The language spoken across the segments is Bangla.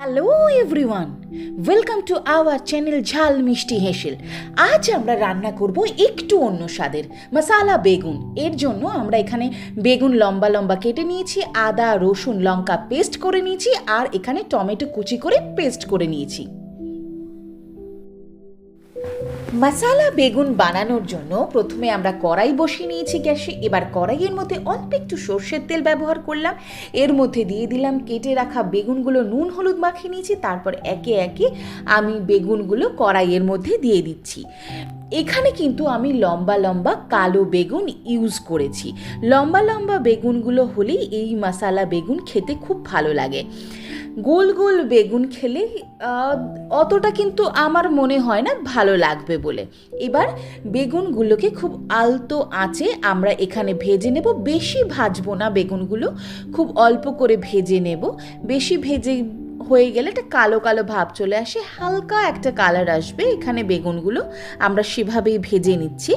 Hello everyone welcome to our channel Jhal Mishti Heshel আজ আমরা রান্না করব একটু অন্য স্বাদের মশালা বেগুন এর জন্য আমরা এখানে বেগুন লম্বা লম্বা কেটে নিয়েছি, আদা, রসুন, লঙ্কা পেস্ট করে নিয়েছি, আর এখানে টমেটো কুচি করে পেস্ট করে নিয়েছি। মশালা বেগুন বানানোর জন্য প্রথমে আমরা কড়াই বসিয়ে নিয়েছি গ্যাসে। এবার কড়াইয়ের মধ্যে অল্প একটু সর্ষের তেল ব্যবহার করলাম। এর মধ্যে দিয়ে দিলাম, কেটে রাখা বেগুনগুলো নুন, হলুদ মাখিয়ে নিয়েছি। তারপর একে একে আমি বেগুনগুলো কড়াইয়ের মধ্যে দিয়ে দিচ্ছি। এখানে কিন্তু আমি লম্বা লম্বা কালো বেগুন ইউজ করেছি। লম্বা লম্বা বেগুনগুলো হলেই এই মশালা বেগুন খেতে খুব ভালো লাগে। গোল গোল বেগুন খেলে অতটা কিন্তু আমার মনে হয় না ভালো লাগবে বলে। এবার বেগুনগুলোকে খুব আলতো আঁচে আমরা এখানে ভেজে নেব। বেশি ভাজবো না বেগুনগুলো, খুব অল্প করে ভেজে নেব। বেশি ভেজে হয়ে গেলে একটা কালো কালো ভাব চলে আসে, হালকা একটা কালার আসবে, এখানে বেগুনগুলো আমরা সেভাবেই ভেজে নিচ্ছি।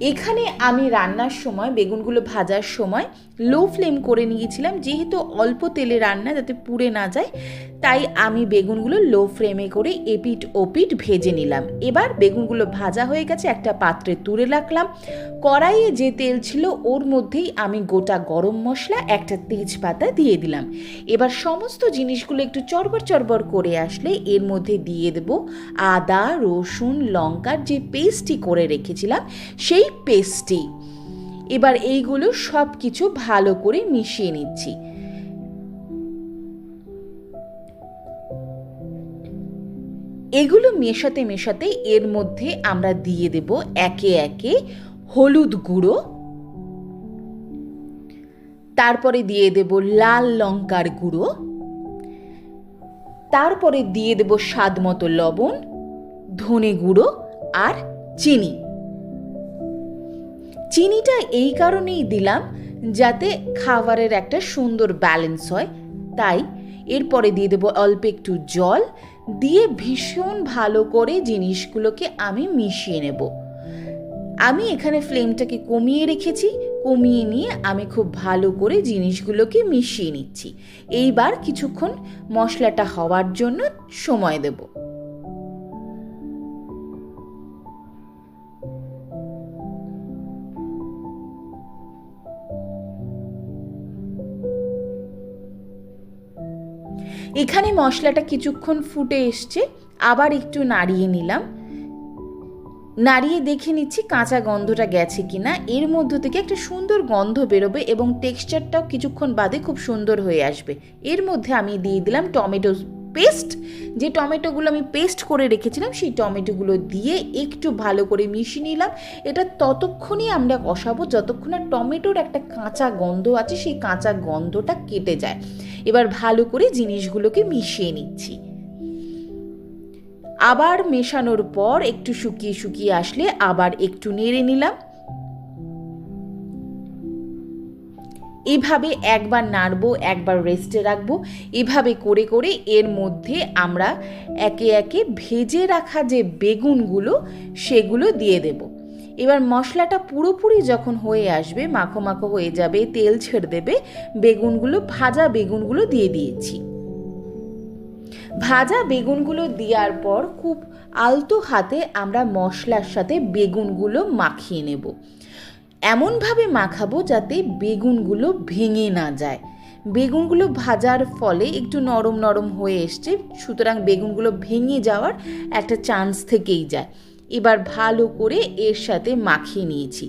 এখানে আমি রান্নার সময়, বেগুনগুলো ভাজার সময় লো ফ্লেম করে নিয়েছিলাম। যেহেতু অল্প তেলে রান্না যাতে পুড়ে না যায়, তাই আমি বেগুনগুলো লো ফ্লেমে করে এপিট ওপিট ভেজে নিলাম। এবার বেগুনগুলো ভাজা হয়ে গেছে, একটা পাত্রে তুলে রাখলাম। কড়াইয়ে যে তেল ছিল, ওর মধ্যেই আমি গোটা গরম মশলা, একটা তেজপাতা দিয়ে দিলাম। এবার সমস্ত জিনিসগুলো একটু চরবর চরবর করে আসলে এর মধ্যে দিয়ে দেব আদা, রসুন, লঙ্কার যে পেস্টটি করে রেখেছিলাম, সেই পেস্টটি এবার এইগুলো সব কিছু ভালো করে মিশিয়ে নিচ্ছি। এগুলো মেশাতে মেশাতে এর মধ্যে আমরা দিয়ে দেব একে একে হলুদ গুঁড়ো। তারপরে দিয়ে দেব লাল লঙ্কার গুঁড়ো। তারপরে দিয়ে দেব স্বাদ মতো লবণ, ধনে গুঁড়ো আর চিনি। চিনিটা এই কারণেই দিলাম যাতে খাবারের একটা সুন্দর ব্যালেন্স হয়। তাই এরপরে দিয়ে দেবো অল্প একটু জল, দিয়ে ভীষণ ভালো করে জিনিসগুলোকে আমি মিশিয়ে নেব। আমি এখানে ফ্লেমটাকে কমিয়ে রেখেছি, কমিয়ে নিয়ে আমি খুব ভালো করে জিনিসগুলোকে মিশিয়ে নিচ্ছি। এইবার কিছুক্ষণ মশলাটা হওয়ার জন্য সময় দেবো। এখানে মশলাটা কিছুক্ষণ ফুটে এসছে, আবার একটু নাড়িয়ে নিলাম। নাড়িয়ে দেখে নিচ্ছি কাঁচা গন্ধটা গেছে কি না এর মধ্য থেকে একটা সুন্দর গন্ধ বেরোবে এবং টেক্সচারটাও কিছুক্ষণ বাদে খুব সুন্দর হয়ে আসবে। এর মধ্যে আমি দিয়ে দিলাম টমেটো পেস্ট, যে টমেটোগুলো আমি পেস্ট করে রেখেছিলাম, সেই টমেটোগুলো দিয়ে একটু ভালো করে মিশিয়ে নিলাম। এটা ততক্ষণই আমরা কষাবো যতক্ষণ না টমেটোর একটা কাঁচা গন্ধ আছে, সেই কাঁচা গন্ধটা কেটে যায়। এবার ভালো করে জিনিসগুলোকে মিশিয়ে নিচ্ছি। আবার মেশানোর পর একটু শুকিয়ে শুকিয়ে আসলে আবার একটু নেড়ে নিলাম। এভাবে একবার নাড়বো, একবার রেস্টে রাখব। এভাবে করে করে এর মধ্যে আমরা একে একে ভেজে রাখা যে বেগুনগুলো, সেগুলো দিয়ে দেব। এবার মশলাটা পুরোপুরি যখন হয়ে আসবে, মাখো মাখো হয়ে যাবে, তেল ছেড়ে দেবে, বেগুনগুলো, ভাজা বেগুনগুলো দিয়ে দিয়েছি। ভাজা বেগুনগুলো দেওয়ার পর খুব আলতো হাতে আমরা মশলার সাথে বেগুনগুলো মাখিয়ে নেব। এমনভাবে মাখাবো যাতে বেগুনগুলো ভেঙে না যায়। বেগুনগুলো ভাজার ফলে একটু নরম নরম হয়ে এসছে, সুতরাং বেগুনগুলো ভেঙে যাওয়ার একটা চান্স থেকেই যায়। এবার ভালো করে এর সাথে মাখিয়ে নিয়েছি।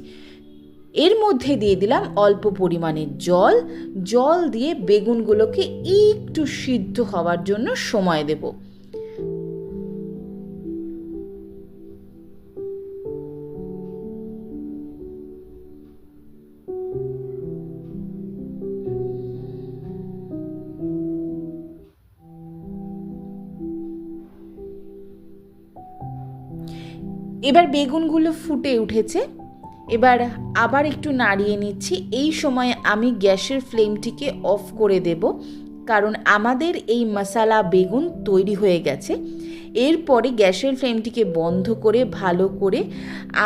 এর মধ্যে দিয়ে দিলাম অল্প পরিমাণে জল। জল দিয়ে বেগুনগুলোকে একটু সিদ্ধ হওয়ার জন্য সময় দেব। এবার বেগুনগুলো ফুটে উঠেছে। এবার আবার একটু নাড়িয়ে নিচ্ছি। এই সময় আমি গ্যাসের ফ্লেমটিকে অফ করে দেব, কারণ আমাদের এই মশালা বেগুন তৈরি হয়ে গেছে। এরপরে গ্যাসের ফ্লেমটিকে বন্ধ করে, ভালো করে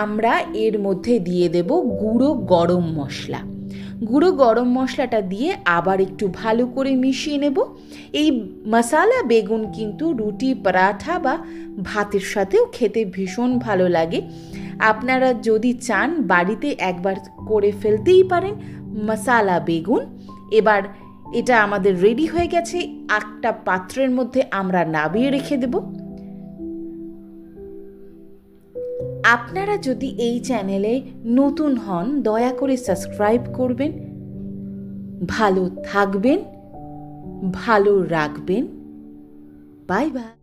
আমরা এর মধ্যে দিয়ে দেব গুঁড়ো গরম মশলা। গুঁড়ো গরম মশলাটা দিয়ে আবার একটু ভালো করে মিশিয়ে নেব। এই মশালা, বেগুন কিন্তু রুটি, পরাঠা বা ভাতের সাথেও খেতে ভীষণ ভালো লাগে। আপনারা যদি চান বাড়িতে একবার করে ফেলতেই পারেন মশালা, বেগুন। এবার এটা আমাদের রেডি হয়ে গেছে। একটা পাত্রের মধ্যে আমরা নাবিয়ে রেখে দেব। আপনারা যদি এই চ্যানেলে নতুন হন, দয়া করে সাবস্ক্রাইব করবেন। ভালো থাকবেন, ভালো রাখবেন। Bye bye.